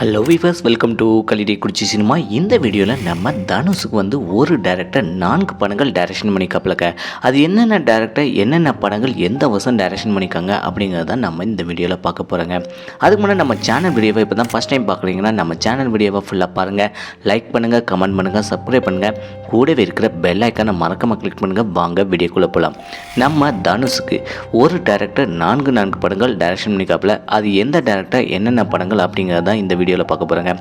Hello viewers welcome to கலிடே குடிச்சி cinema இந்த வீடியோவில் நம்ம தனுஷுக்கு வந்து ஒரு டேரக்டர் நான்கு படங்கள் டைரக்ஷன் பண்ணிக்காப்பிலக்க அது என்னென்ன டேரக்டர் என்னென்ன படங்கள் எந்த வருஷம் டைரக்ஷன் பண்ணிக்காங்க அப்படிங்கிறத நம்ம இந்த வீடியோவில் பார்க்க போகிறோங்க அதுக்கு முன்னாடி நம்ம சேனல் வீடியோவை இப்போ தான் ஃபஸ்ட் டைம் பார்க்குறீங்கன்னா நம்ம சேனல் வீடியோவை ஃபுல்லாக பாருங்கள் லைக் பண்ணுங்கள் கமெண்ட் பண்ணுங்கள் சப்ஸ்கிரைப் பண்ணுங்கள் கூடவே இருக்கிற பெல் ஐக்கானை மறக்காமல் கிளிக் பண்ணுங்கள் வாங்க வீடியோக்குள்ளே போகலாம் நம்ம தனுஷுக்கு ஒரு டேரக்டர் நான்கு நான்கு படங்கள் டைரக்ஷன் பண்ணிக்காப்புல அது எந்த டேரக்டர் என்னென்ன படங்கள் அப்படிங்கிறதான் தான் இந்த வீடியோவில் பார்க்க போகிறோங்க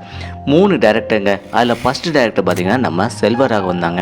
மூணு டேரக்டருங்க அதில் ஃபஸ்ட்டு டேரக்டர் பார்த்திங்கன்னா நம்ம செல்வராக வந்தாங்க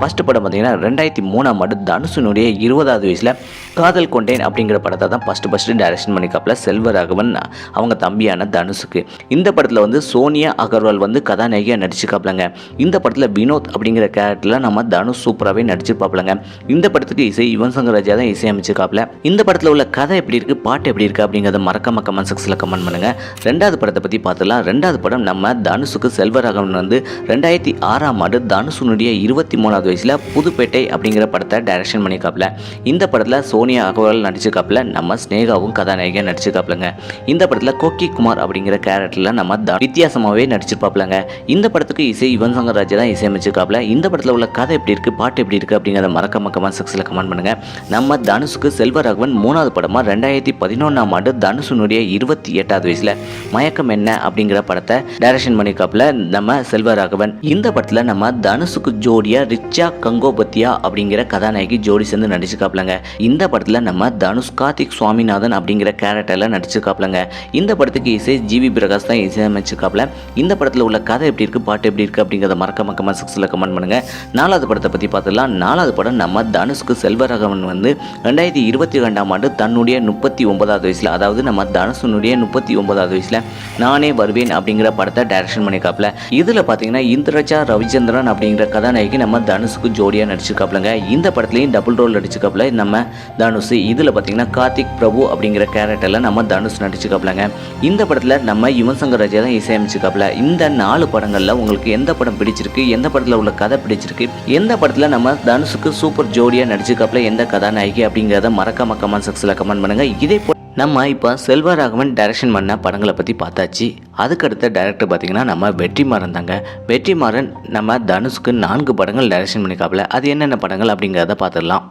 ஃபஸ்ட்டு படம் பார்த்தீங்கன்னா ரெண்டாயிரத்தி மூணாம் ஆண்டு தனுஷனுடைய இருபதாவது வயசில் காதல் கொண்டேன் அப்படிங்கிற படத்தை தான் ஃபஸ்ட்டு ஃபஸ்ட்டு டைரக்ஷன் பண்ணிக்காப்புல செல்வராகவன் அவங்க தம்பியான தனுஷுக்கு. இந்த படத்தில் வந்து சோனியா அகர்வால் வந்து கதாநாயகியாக நடிச்சுக்காப்பிலங்க இந்த படத்தில் வினோத் அப்படிங்கிற கேரக்டரில் நம்ம தனுஷ் சூப்பராகவே நடிச்சிருப்பாப்பிலங்க. இந்த படத்துக்கு இசை யுவன் சங்கர் ராஜா தான் இசையமைச்சிருக்காப்ல இந்த படத்தில் உள்ள கதை எப்படி இருக்குது பாட்டு எப்படி இருக்குது அப்படிங்கிறத மறக்காம கமெண்ட் செக்ஸில் கமெண்ட் பண்ணுங்கள் ரெண்டாவது படத்தை பற்றி பார்த்துலாம் ரெண்டாவது படம் நம்ம தனுஷுக்கு செல்வராகவன் வந்து ரெண்டாயிரத்தி ஆறாம் ஆண்டு தனுஷனுடைய இருபத்தி மூணாவது வயசில் புதுப்பேட்டை அப்படிங்கிற படத்தை டைரக்ஷன் பண்ணிக்காப்ல இந்த படத்தில் சோனியா அகர்வால் நடிச்சிருக்காப்புல. நம்ம ஸ்னேகாவும் கதாநாயகியாக நடிச்சிருக்காப்புலங்க. இந்த படத்தில் கோக்கி குமார் அப்படிங்கிற கேரக்டரில் நம்ம த- வித்தியாசமாகவே நடிச்சிருப்பாப்புலங்க. இந்த படத்துக்கு இசை யுவன் சங்கர் ராஜா தான் இசையமைச்சிருக்காப்புல. இந்த படத்தில் உள்ள கதை எப்படி இருக்குது பாட்டு எப்படி இருக்குது அப்படிங்கிறத மறக்க மக்கமாக செக்ஸில் கமெண்ட் பண்ணுங்கள் நம்ம தனுஷுக்கு செல்வராகவன் மூணாவது படமாக ரெண்டாயிரத்தி பதினொன்றாம் ஆண்டு தனுஷனுடைய இருபத்தி எட்டாவது வயசில். மயக்கம் என்ன அப்படிங்கிற படத்தை டைரக்ஷன் பண்ணியிருக்காப்புல நம்ம செல்வராகவன் இந்த படத்தில் நம்ம தனுஷுக்கு ஜோடியாக ரிச் ரிச்சா கங்கோபத்தியா அப்படிங்கிற கதாநாயகி ஜோடி சேர்ந்து நடிச்சிருக்காப்லங்க. இந்த படத்தில் நம்ம தனுஷ் கார்த்திக் சுவாமிநாதன் அப்படிங்கிற கேரக்டரில் நடிச்சிருக்காப்லங்க. இந்த படத்துக்கு இசை ஜிவி பிரகாஷ் தான் இசையமைச்சிருக்காப்ல. இந்த படத்தில் உள்ள கதை எப்படி இருக்குது பாட்டு எப்படி இருக்குது அப்படிங்கிறத மறக்க கமெண்ட் செக்ஸில் கமெண்ட் பண்ணுங்கள் நாலாவது படத்தை பற்றி பார்த்துலாம் நாலாவது படம் நம்ம தனுஷ்க்கு செல்வரகவன் வந்து ரெண்டாயிரத்தி இருபத்தி ரெண்டாம் ஆண்டு தன்னுடைய முப்பத்தி ஒன்பதாவது வயசில் அதாவது நம்ம தனுஷனுடைய முப்பத்தி ஒன்பதாவது வயசில் நானே வருவேன் அப்படிங்கிற படத்தை டைரக்ஷன் பண்ணியிருக்காப்ல இதில் பார்த்தீங்கன்னா இந்திரஜா ரவிச்சந்திரன் அப்படிங்கிற கதாநாயகி நம்ம தனுஷுக்கு ஜோடியாக நடிச்சிருக்காப்லங்க. இந்த படத்துலையும் டபுள் ரோல் நடிச்சிருக்காப்ல. நம்ம தனுஷ் இதில் பார்த்தீங்கன்னா கார்த்திக் பிரபு அப்படிங்கிற கேரக்டரில் நம்ம தனுஷ் நடிச்சிருக்காப்லங்க. இந்த படத்தில் நம்ம யுவன் சங்கர் ராஜா தான் இசையமைச்சிருக்காப்ல. இந்த நாலு படங்களில் உங்களுக்கு எந்த படம் பிடிச்சிருக்கு? எந்த படத்தில் உள்ள கதை பிடிச்சிருக்கு? எந்த படத்தில் நம்ம தனுஷுக்கு சூப்பர் ஜோடியாக நடிச்சிருக்காப்ல எந்த கதாநாயகி அப்படிங்கிறத மறக்காம கமெண்ட் செக்ஸில் கமெண்ட் பண்ணுங்கள் இதே போல் நம்ம இப்போ செல்வராகவன் டைரக்ஷன் பண்ண படங்களை பற்றி பார்த்தாச்சு. அதுக்கடுத்த டைரக்டர் பார்த்தீங்கன்னா நம்ம வெற்றிமாறன் தாங்க. வெற்றிமாறன் நம்ம தனுஷ்க்கு நான்கு படங்கள் டைரக்ஷன் பண்ணிக்காப்புல அது என்னென்ன படங்கள் அப்படிங்கிறத பார்த்துடலாம்.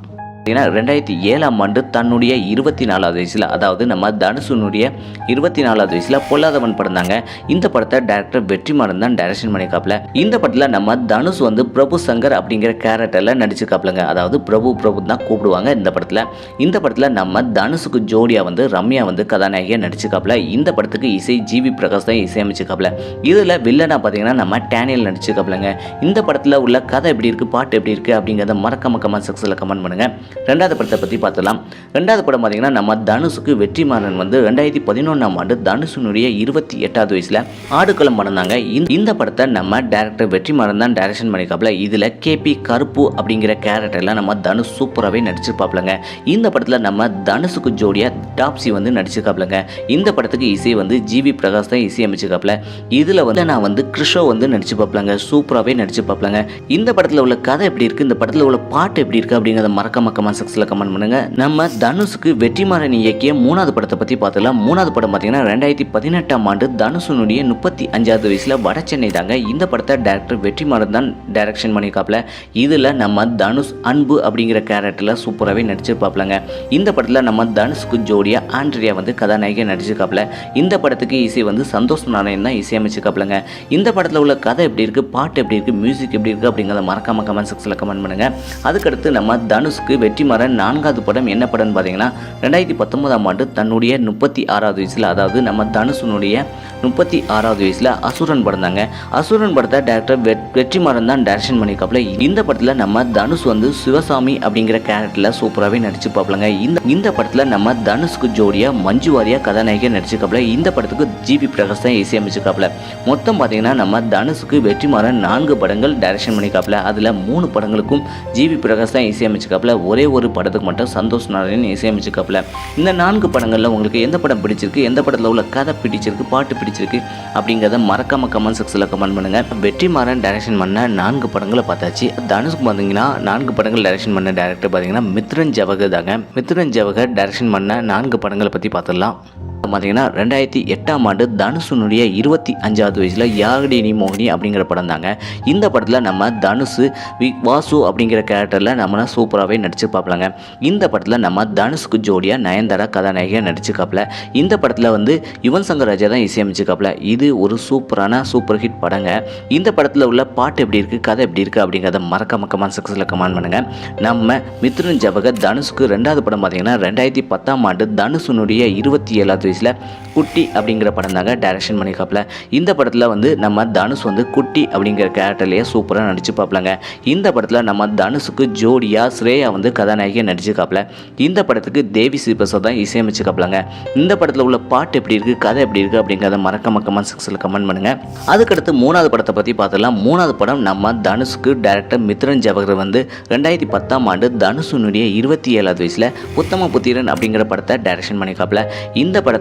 பார்த்தீங்கன்னா ரெண்டாயிரத்தி ஏழாம் ஆண்டு தன்னுடைய இருபத்தி நாலாவது வயசில் அதாவது நம்ம தனுசுனுடைய இருபத்தி நாலாவது வயசில் பொல்லாதவன் படம் தாங்க இந்த படத்தை டேரக்டர் வெற்றிமாறன் தான் டைரக்ஷன் பண்ணிக்காப்புல இந்த படத்தில் நம்ம தனுஷ் வந்து பிரபு சங்கர் அப்படிங்கிற கேரக்டரில் நடிச்சிருக்காப்லங்க அதாவது பிரபு பிரபு தான் கூப்பிடுவாங்க இந்த படத்தில். இந்த படத்தில் நம்ம தனுஷுக்கு ஜோடியாக வந்து ரம்யா வந்து கதாநாயகியாக நடிச்சிருக்காப்ல இந்த படத்துக்கு இசை ஜிவி பிரகாஷ் தான் இசையமைச்சிருக்காப்புல இதில் வில்லனா பார்த்தீங்கன்னா நம்ம டேனியல் நடிச்சிருக்காப்லங்க இந்த படத்தில் உள்ள கதை எப்படி இருக்குது பாட்டு எப்படி இருக்குது அப்படிங்கிறத மறக்காம கமெண்ட் செக்ஸில் கமெண்ட் பண்ணுங்கள் ரெண்டாவது படத்தை பற்றி பார்த்துலாம் ரெண்டாவது படம் பார்த்தீங்கன்னா நம்ம தனுஷுக்கு வெற்றிமாறன் வந்து ரெண்டாயிரத்தி பதினொன்றாம் ஆண்டு தனுஷனுடைய இருபத்தி எட்டாவது வயசில் ஆடுகளம் பண்ணாங்க இந்த- இந்த படத்தை நம்ம டேரக்டர் வெற்றிமாறன் தான் டைரக்ஷன் பண்ணிக்காப்புல இதில் கேபி கருப்பு அப்படிங்கிற கேரக்டர்லாம் நம்ம தனுஷ் சூப்பராகவே நடிச்சிருப்பாப்லங்க இந்த படத்தில் நம்ம தனுஷுக்கு ஜோடியாக டாப்ஸி வந்து நடிச்சிருக்காப்லங்க இந்த படத்துக்கு இசை வந்து ஜிவி பிரகாஷ் தான் இசையமைச்சிருக்காப்ல இதில் வந்து நான் வந்து கிருஷோ வந்து நடிச்சிருப்பாப்லங்க சூப்பராகவே நடிச்சு நடிச்சிருப்பாப்லங்க இந்த படத்தில் உள்ள கதை எப்படி இருக்குது இந்த படத்தில் உள்ள பாட்டு எப்படி இருக்குது அப்படிங்கிறத மறக்காம கமெண்ட் செக்ஸில் கமெண்ட் பண்ணுங்க. நம்ம தனுஷுக்கு வெற்றிமாறன் இயக்கிய மூணாவது படத்தை பற்றி பார்த்துலாம் மூணாவது படம் பார்த்தீங்கன்னா ரெண்டாயிரத்தி பதினெட்டாம் ஆண்டு தனுஷனுடைய முப்பத்தி அஞ்சாவது வயசில் வட சென்னை தாங்க. இந்த படத்தை டேரக்டர் வெற்றிமாறன் தான் டைரக்ஷன் பண்ணியிருக்காப்ல இதில் நம்ம தனுஷ் அன்பு அப்படிங்கிற கேரக்டரில் சூப்பராகவே நடிச்சிருப்பாப்லங்க இந்த படத்தில் நம்ம தனுஷ்க்கு ஜோடியாக ஆண்ட்ரியா வந்து கதாநாயகியாக நடிச்சிருக்காப்ல இந்த படத்துக்கு இசை வந்து சந்தோஷ் நாராயண் தான் இசையமைச்சிருக்காப்லங்க இந்த படத்தில் உள்ள கதை எப்படி இருக்குது பாட்டு எப்படி இருக்குது மியூசிக் எப்படி இருக்குது அப்படிங்கிறத மறக்காம கமெண்ட் செக்ஸில் கமெண்ட் பண்ணுங்கள் அதுக்கடுத்து நம்ம தனுஷ்க்கு வெற்றிமாறன் நான்காவது படம் என்ன படம்னு பார்த்தீங்கன்னா ரெண்டாயிரத்தி பத்தொன்பதாம் ஆண்டு தன்னுடைய முப்பத்தி ஆறாவது வயசில் அதாவது நம்ம தனுஷனுடைய முப்பத்தி ஆறாவது வயசில் அசுரன் படம் தாங்க. அசுரன் படத்தை டேரக்டர் வெ வெற்றிமாறன் தான் டேரக்ஷன் பண்ணியிருக்காப்புல. இந்த படத்தில் நம்ம தனுஷ் வந்து சிவசாமி அப்படிங்கிற கேரக்டரில் சூப்பராகவே நடிச்சிருப்பாப்புலங்க இந்த இந்த படத்தில் நம்ம தனுஷ்க்கு ஜோடியாக மஞ்சு வாரியா கதாநாயகியாக நடிச்சிருக்காப்புல. இந்த படத்துக்கு ஜிபி பிரகாஷ் தான் இசையமைச்சிருக்காப்புல மொத்தம் பார்த்தீங்கன்னா நம்ம தனுஷுக்கு வெற்றிமாறன் நான்கு படங்கள் டைரக்ஷன் பண்ணியிருக்காப்புல. அதில் மூணு படங்களுக்கும் ஜிபி பிரகாஷ் தான் இசையமைச்சிருக்காப்புல ஒரே ஒரே ஒரு படத்துக்கு மட்டும் சந்தோஷ் நாராயணன் இசையமைச்சிருக்காப்புல. இந்த நான்கு படங்களில் உங்களுக்கு எந்த படம் பிடிச்சிருக்கு எந்த படத்தில் உள்ள கதை பிடிச்சிருக்கு பாட்டு பிடிச்சிருக்கு அப்படிங்கிறத மறக்காம கமெண்ட் செக்ஸில் கமெண்ட் பண்ணுங்கள் வெற்றிமாறன் டைரக்ஷன் பண்ண நான்கு படங்களை பார்த்தாச்சு. தனுஷ்க்கு பார்த்தீங்கன்னா நான்கு படங்கள் டைரக்ஷன் பண்ண டேரக்டர் பார்த்தீங்கன்னா மித்ரன் ஜவகர் தாங்க மித்ரன் ஜவகர் டைரக்ஷன் பண்ண நான்கு படங்களை பற்றி பார்த்துடலாம். பார்த்தீங்கன்னா ரெண்டாயிரத்தி எட்டாம் ஆண்டு தனுஷனுடைய இருபத்தி அஞ்சாவது வயசில் யாகடினி மோகினி அப்படிங்கிற படம் தாங்க. இந்த படத்தில் நம்ம தனுஷ் வி வாசு அப்படிங்கிற கேரக்டரில் நம்ம சூப்பராகவே நடிச்சு பார்ப்பலாங்க. இந்த படத்தில் நம்ம தனுஷுக்கு ஜோடியாக நயன்தாரா கதாநாயகியாக நடிச்சுக்காப்பில் இந்த படத்தில் வந்து யுவன் சங்கர் ராஜா தான் இசையமைச்சுக்காப்பில் இது ஒரு சூப்பரான சூப்பர் ஹிட் படங்க. இந்த படத்தில் உள்ள பாட்டு எப்படி இருக்குது கதை எப்படி இருக்குது அப்படிங்கிறத மறக்க கமெண்ட் சக்ஸஸில் கமெண்ட் பண்ணுங்கள் நம்ம மித்ருன் ஜபக தனுஷுக்கு ரெண்டாவது படம் பார்த்தீங்கன்னா ரெண்டாயிரத்தி பத்தாம் ஆண்டு தனுஷனுடைய இருபத்தி ஏழாவது சீரீஸில் குட்டி அப்படிங்கிற படம் தாங்க டைரக்ஷன் பண்ணிக்காப்புல இந்த படத்தில் வந்து நம்ம தனுஷ் வந்து குட்டி அப்படிங்கிற கேரக்டர்லேயே சூப்பராக நடிச்சு பார்ப்பலாங்க. இந்த படத்தில் நம்ம தனுஷுக்கு ஜோடியாக ஸ்ரேயா வந்து கதாநாயகியாக நடிச்சுக்காப்புல இந்த படத்துக்கு தேவி ஸ்ரீபிரசாத் தான் இசையமைச்சுக்காப்புலங்க இந்த படத்தில் உள்ள பாட்டு எப்படி இருக்குது கதை எப்படி இருக்குது அப்படிங்கிறத மறக்க மக்கமாக சிக்ஸில் கமெண்ட் பண்ணுங்கள் அதுக்கடுத்து மூணாவது படத்தை பற்றி பார்த்துலாம் மூணாவது படம் நம்ம தனுஷுக்கு டைரக்டர் மித்ரன் ஜவஹர் வந்து ரெண்டாயிரத்தி பத்தாம் ஆண்டு தனுஷனுடைய இருபத்தி ஏழாவது வயசில் உத்தம புத்திரன் அப்படிங்கிற படத்தை டைரக்ஷன் பண்ணிக்காப்புல இந்த படத்தை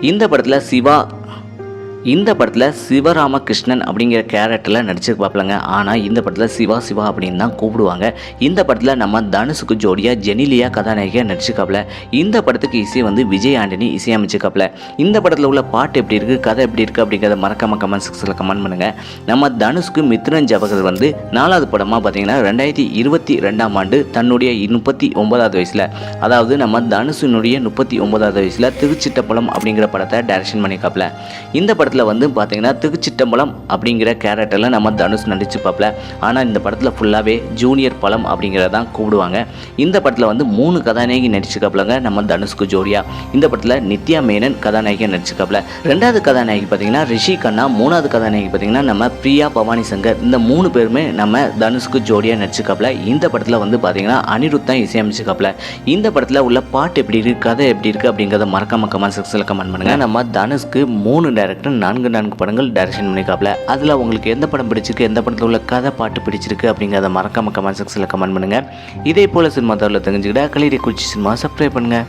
இந்த படத்தில் சிவா இந்த படத்தில் சிவராமகிருஷ்ணன் அப்படிங்கிற கேரக்டரில் நடிச்சிருப்பாப்லங்க ஆனால் இந்த படத்தில் சிவா சிவா அப்படின்னு தான் கூப்பிடுவாங்க. இந்த படத்தில் நம்ம தனுஷுக்கு ஜோடியாக ஜெனிலியா கதாநாயகியாக நடிச்சிருக்காப்ல. இந்த படத்துக்கு இசை வந்து விஜய் ஆண்டனி இசையமைச்சிருக்காப்ல. இந்த படத்தில் உள்ள பாட்டு எப்படி இருக்குது கதை எப்படி இருக்குது அப்படிங்கிறத மறக்காம கமெண்ட் செக்ஷனில் கமெண்ட் பண்ணுங்கள் நம்ம தனுஷுக்கு மித்ரன் ஜவஹர் வந்து நாலாவது படமாக பார்த்தீங்கன்னா ரெண்டாயிரத்தி இருபத்தி ரெண்டாம் ஆண்டு தன்னுடைய முப்பத்தி ஒன்பதாவது வயசில். அதாவது நம்ம தனுஷினுடைய முப்பத்தி ஒன்பதாவது வயசில் திருச்சிட்டப்பழம் அப்படிங்கிற படத்தை டைரக்ஷன் பண்ணிக்காப்புல இந்த படத்தில் வந்து பார்த்தீங்கன்னா திருச்சிட்டம்பலம் அப்படிங்கிற கேரக்டரில் நம்ம தனுஷ் நடிச்சுப்பாப்பில் ஆனால் இந்த படத்தில் ஃபுல்லாகவே ஜூனியர் பழம் அப்படிங்கிறதான் கூப்பிடுவாங்க. இந்த படத்தில் வந்து மூணு கதாநாயகி நடிச்சுக்காப்பிலங்க நம்ம தனுஷ்க்கு ஜோடியா. இந்த படத்தில் நித்யா மேனன் கதாநாயகியாக நடிச்சுக்காப்பில் ரெண்டாவது கதாநாயகி பார்த்தீங்கன்னா ரிஷி கண்ணா. மூணாவது கதாநாயகி பார்த்தீங்கன்னா நம்ம பிரியா பவானி சங்கர் இந்த மூணு பேருமே நம்ம தனுஷ்க்கு ஜோடியாக நடிச்சுக்காப்புல இந்த படத்தில் வந்து பார்த்தீங்கன்னா அனிருத் தான் இசையமைச்சுக்காப்பில் இந்த படத்தில் உள்ள பாட்டு எப்படி இருக்குது கதை எப்படி இருக்குது அப்படிங்கிறத மறக்காம கமெண்ட் செக்ஷனில் கமெண்ட் பண்ணுங்கள் நம்ம தனுஷ்க்கு மூணு டேரக்டர் நான்கு நான்கு படங்கள் டைரக்ஷன் பண்ணிக்காப்புல அதில் உங்களுக்கு எந்த படம் பிடிச்சிருக்கு எந்த படத்தில் உள்ள கதை பாட்டு பிடிச்சிருக்கு அப்படிங்கிறத மறக்காம கமெண்ட் செக்ஷனில் கமெண்ட் பண்ணுங்கள் இதே போல் சினிமா தவிர தெரிஞ்சுக்கிட்டா கலிடி குச்சி சினிமா சப்ஸ்கிரைப் பண்ணுங்கள்